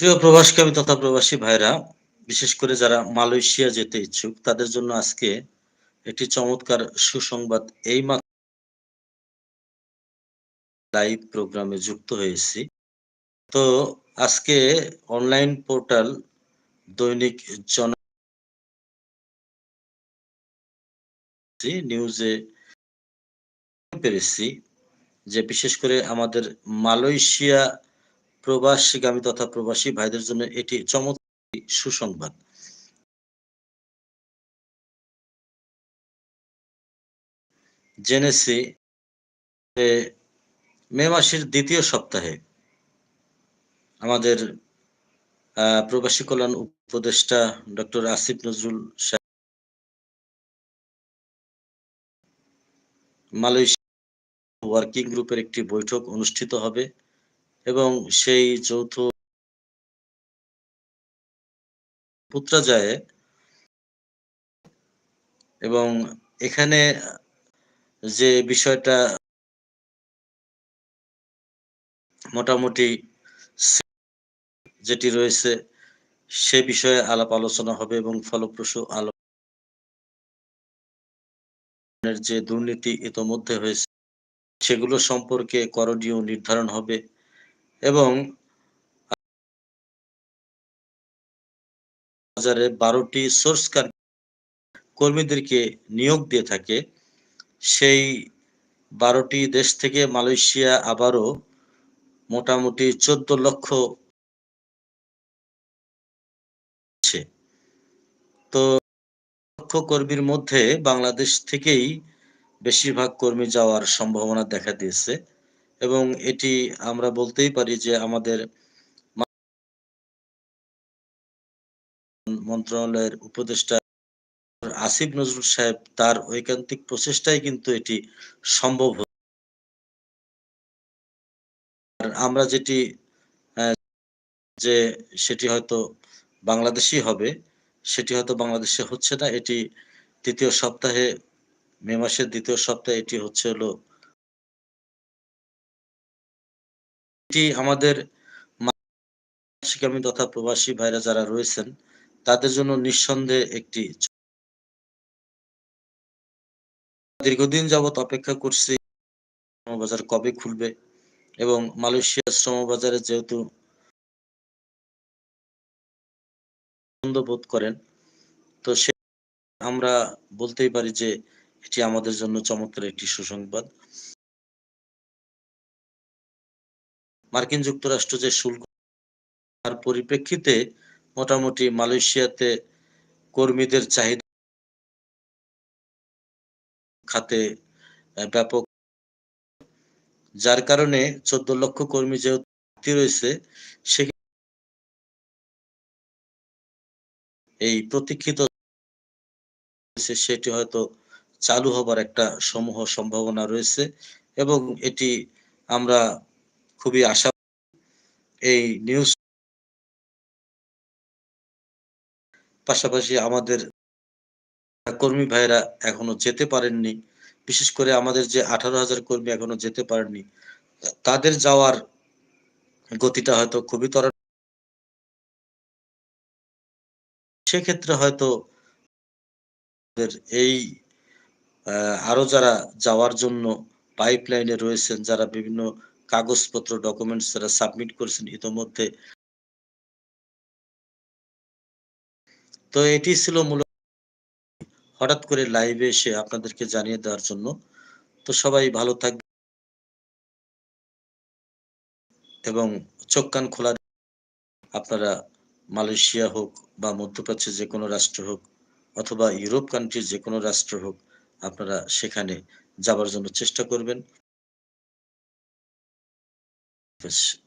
প্রিয় প্রবাসকামী তথা প্রবাসী ভাইরা, বিশেষ করে যারা মালয়েশিয়া যেতে ইচ্ছুক, তাদের জন্য আজকে একটি চমৎকার সুসংবাদ এই লাইভ প্রোগ্রামে যুক্ত হয়েছি। তো আজকে অনলাইন পোর্টাল দৈনিক জন নিউজে পেরেছি যে বিশেষ করে আমাদের মালয়েশিয়া প্রবাসীগামী তথা প্রবাসী ভাইদের জন্য এটি চমৎকার সুসংবাদ। জেনেছি মে মাসের দ্বিতীয় সপ্তাহে আমাদের প্রবাসী কল্যাণ উপদেষ্টা doctor Asif Nazrul Malaysia working গ্রুপের একটি বৈঠক অনুষ্ঠিত হবে। এবং সেই যৌথ যায় এবং এখানে যে বিষয়টা মোটামুটি যেটি রয়েছে, সে বিষয়ে আলাপ আলোচনা হবে এবং ফলপ্রসূ আলোপ যে দুর্নীতি ইতোমধ্যে হয়েছে, সেগুলো সম্পর্কে করণীয় নির্ধারণ হবে। এবং বাজারে বারোটি সোর্স কর্মীদেরকে নিয়োগ দিয়ে থাকে। সেই বারোটি দেশ থেকে মালয়েশিয়া আবারও মোটামুটি চোদ্দ লক্ষ তো লক্ষ কর্মীর মধ্যে বাংলাদেশ থেকেই বেশিরভাগ কর্মী যাওয়ার সম্ভাবনা দেখা দিয়েছে। এবং এটি আমরা বলতেই পারি যে আমাদের মন্ত্রণালয়ের উপদেষ্টা আসিফ নজরুল সাহেব তার ঐকান্তিক প্রচেষ্টায় কিন্তু এটি সম্ভব আমরা যেটি যে সেটি হয়তো বাংলাদেশই হবে, সেটি হয়তো বাংলাদেশে হচ্ছে না, এটি দ্বিতীয় সপ্তাহে, মে মাসের দ্বিতীয় সপ্তাহে এটি হচ্ছে হলো এটি আমাদের তথা প্রবাসী ভাইরা যারা রয়েছেন, তাদের জন্য নিঃসন্দেহে একটি দীর্ঘদিন যাবৎ অপেক্ষা করছি বাজার কবে খুলবে এবং মালয়েশিয়া শ্রম বাজারে যেহেতু বোধ করেন, তো সে আমরা বলতেই পারি যে এটি আমাদের জন্য চমৎকার একটি সুসংবাদ। মার্কিন যুক্তরাষ্ট্র যে শুল্ক তার পরিপ্রেক্ষিতে মোটামুটি মালয়েশিয়াতে কর্মীদের চাহিদা খাতে ব্যাপক। যার কারণে চোদ্দ লক্ষ কর্মী যেহেতু রয়েছে সে এই প্রতীক্ষিত সেটি হয়তো চালু হবার একটা সমূহ সম্ভাবনা রয়েছে এবং এটি আমরা খুবই আশা এই নিউজ পাশাপাশি আমাদের কর্মী ভাইরা এখনও যেতে পারেননি, বিশেষ করে আমাদের যে আঠারো হাজার কর্মী এখনও যেতে পারেননি, তাদের যাওয়ার গতিটা হয়তো খুবই তর সেক্ষেত্রে হয়তো এই আরও যারা যাওয়ার জন্য পাইপ লাইনে রয়েছেন, যারা বিভিন্ন কাগজপত্র ডকুমেন্টস যারা সাবমিট করেছেন ইতোমধ্যে। তো এটি ছিল মূলত হঠাৎ করে লাইভে এসে আপনাদেরকে জানিয়ে দেওয়ার জন্য। তো সবাই ভালো থাকবে এবং চোখ কান খোলা আপনারা মালয়েশিয়া হোক বা মধ্যপ্রাচ্যের যে কোনো রাষ্ট্র হোক অথবা ইউরোপ কান্ট্রির যে কোনো রাষ্ট্র হোক, আপনারা সেখানে যাবার জন্য চেষ্টা করবেন। breakfast.